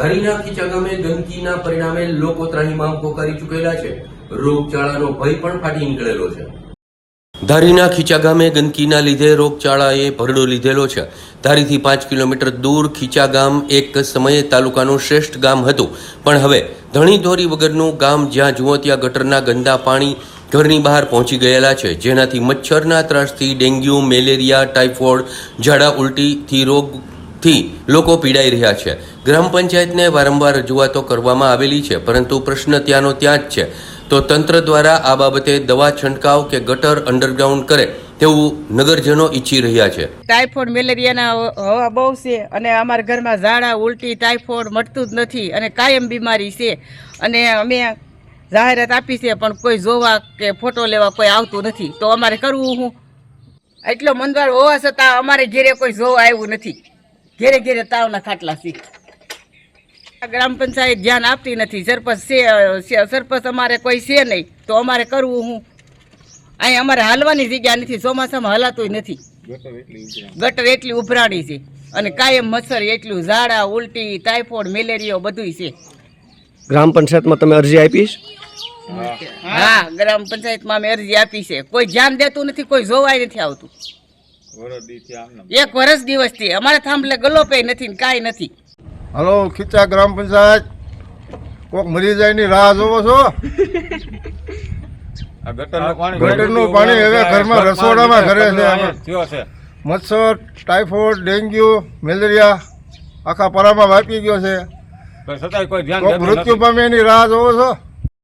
ધારીના ખીચા ગામે ગંદકીના પરિણામે લોકો ત્રાહીમામ પોકારી ચૂકેલા છે. રોગચાળાનો ભય પણ ફાટી નીકળેલો છે. ધારીના ખીચા ગામે ગંદકીના લીધે રોગચાળાએ ભરડો લીધેલો છે. ધારીથી પાંચ કિલોમીટર દૂર ખીચા ગામ એક સમયે તાલુકાનું શ્રેષ્ઠ ગામ હતું. પણ હવે ધણી ધોરી વગરનું ગામ જ્યાં જુઓ ત્યાં ગટરના ગંદા પાણી ઘરની બહાર પહોંચી ગયેલા છે. જેનાથી મચ્છરના ત્રાસથી ડેન્ગ્યુ, મેલેરિયા ટાઇફોઇડ ઝાડા ઉલટીથી રોગથી લોકો પીડાઈ રહ્યા છે. ગ્રામ પંચાયતને વારંવાર રજૂઆતો કરવામાં આવેલી છે, પરંતુ પ્રશ્ન ત્યાંનો ત્યાં જ છે. તો તંત્ર દ્વારા આ બાબતે દવા છંટકાવ કે ગટર અંડરગ્રાઉન્ડ કરે તેવું નગરજનો ઈચ્છી રહ્યા છે. ટાઇફોઇડ મેલેરિયાના હવા બહુ છે અને અમારા ઘરમાં ઝાડા, ઉલટી, ટાઇફોઇડ મટતું જ નથી અને કાયમ બીમારી છે. અને અમે જાહેરાત આપી છે, પણ કોઈ જોવા કે ફોટો લેવા કોઈ આવતું નથી. તો અમારે કરવું હું? એટલો મંદવાર હોવા છતાં અમારે ઘેરે કોઈ જોવા આવ્યું નથી. ઘેરે ઘેરે તાવના ખાટલા છે ગ્રામ પંચાયત ધ્યાન આપતી નથી. સરપંચ છે સરપંચ અમારે કોઈ છે નહીં. તો અમારે કરવું હું? અહીં અમારે હાલવાની જગ્યા નથી. ચોમાસામાં હલાતું નથી. ગટર એટલી ઉભરાણી છે. અને કાયમ મચ્છર એટલું ઝાડા ઉલટી ટાઇફોઇડ મેલેરિયો બધુંય છે. ગ્રામ પંચાયતમાં તમે અરજી આપીશ હા ગ્રામ પંચાયતમાં અમે અરજી આપી છે. કોઈ ધ્યાન દેતું નથી કોઈ જોવાય નથી આવતું. એક વર્ષ દિવસથી. અમારે થાંભલે ગલોપે નથી ને કાંઈ નથી. હલો ખીચા ગ્રામ પંચાયત. કોક મરી જાય ની રાહ જોવો છો? ગટરનું પાણી હવે ઘરમાં રસોડામાં ઘરે છે. મચ્છર ટાઇફોઇડ ડેન્ગ્યુ મેલેરિયા આખા પરામાં વાપી ગયો છે. મૃત્યુ પામે એની રાહ જોવો છો?